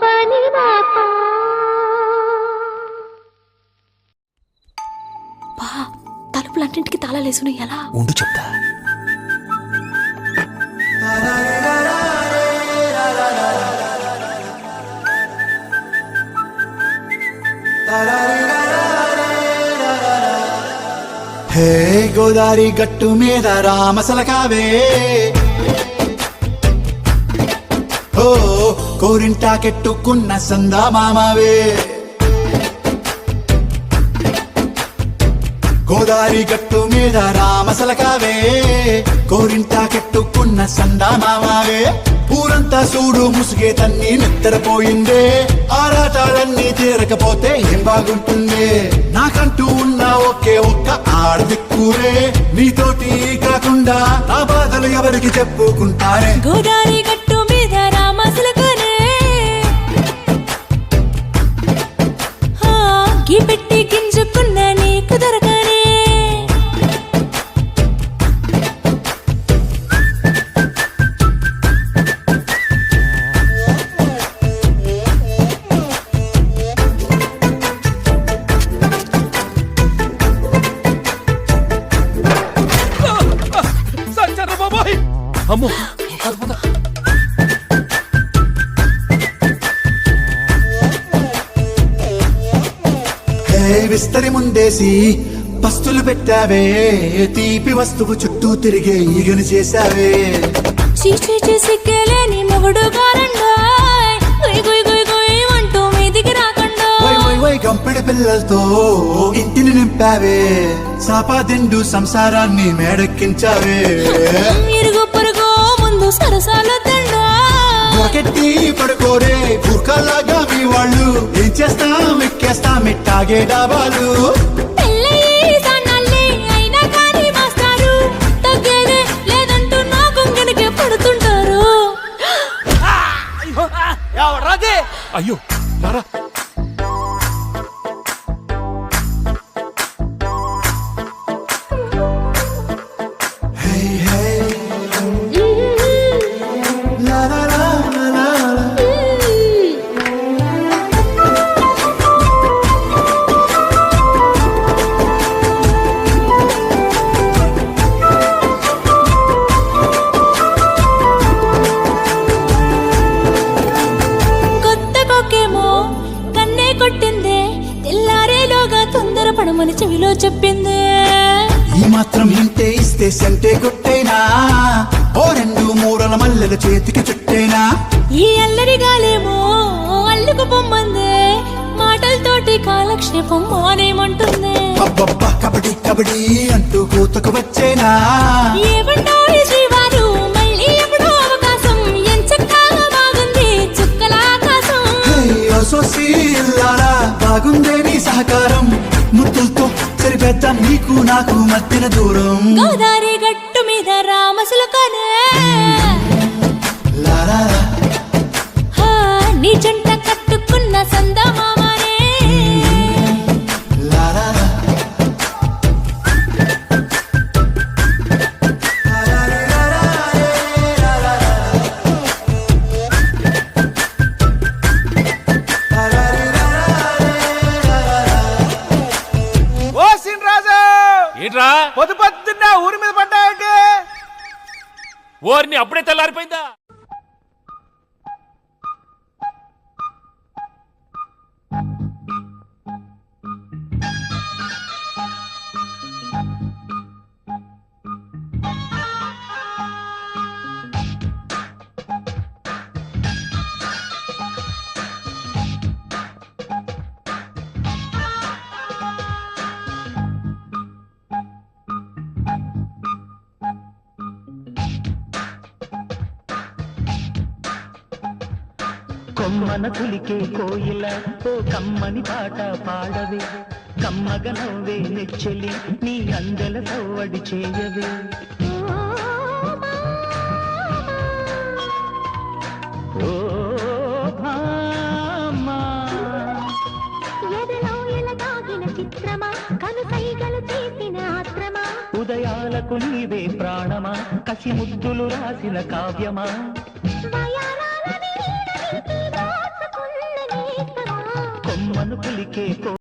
పని బా తలుపులన్నింటికి తాళాలేసును ఎలా? ఉండు చెప్తా. హే గోదారి గట్టు మీద రామసలకావే ఓ కోరింటాకెట్టుకున్న సందా మామావే గోదారి గట్టు మీద రామసలకావే. కోరింటాకెట్టుకున్న సందా మామావే ఊరంతా చూడు ముసుగే తన్ని నిద్రపోయిందే. ఆరాటాలన్నీ తీరకపోతే ఏం బాగుంటుందే? నాకంటూ ఉన్న ఒకే ఒక్క ఆడదిక్కురే నీతోటి కాకుండా నా బాధలు ఎవరికి చెప్పుకుంటారే? అమ్మో! విస్తరి ముందేసి పస్తులు పెట్టావే తీపి వస్తువు చుట్టూ తిరిగే ఈగను చేశావే. సిగ్గలేని మొగుడు పిల్లలతో ఇంటిని నింపావే. సాపాదిండు సంసారాన్ని మేడెక్కించావే. ముందు సరసాల తండా. ఒకటి పడుకోరే బుర్కలాగా మీ వాళ్ళు. ఏం చేస్తాం ఎక్కేస్తాం ఇట్టాగే డాబాలు. పెళ్ళయి సన్నాళ్ళే చెవిలో చెప్పిందే. ఈ మాత్రం ఇంటే ఇస్తే సంటే కొట్టైనా? ఓ రెండు మూరల మల్లెల చేతికి చుట్టైనా? ఈ అల్లరి గాలేమో అల్లుకు పొమ్మందే. మాటలతోటి కాలక్షేపం మానేమంటుంది. అబ్బబ్బా కబడ్డీ కబడ్డీ అంటూ కూతకు వచ్చేనా? ఏమంటారు శ్రీవారు సరిపెద్దాం నీకు నాకు మధ్యన దూరం. గోదారి గట్టు మీద రామసులకనే లారా పొద్దు పొద్దున్న ఊరి మీద పడ్డా ఓరిని అప్పుడే తెల్లారిపోయిందా? కొమ్మన కులికే కోయిల ఓ కమ్మని పాట పాడవే. కమ్మగ నవ్వే నెచ్చెలి నీ అందెల సవ్వడి చేయవే. ఓ భామా. ఎదలో ఎలగాగిన చిత్రమా కనుసైగలు చేసిన ఆత్రమా? ఉదయాలకు నీవే ప్రాణమా కసి ముద్దులు రాసిన కావ్యమా? కొమ్మను పులికే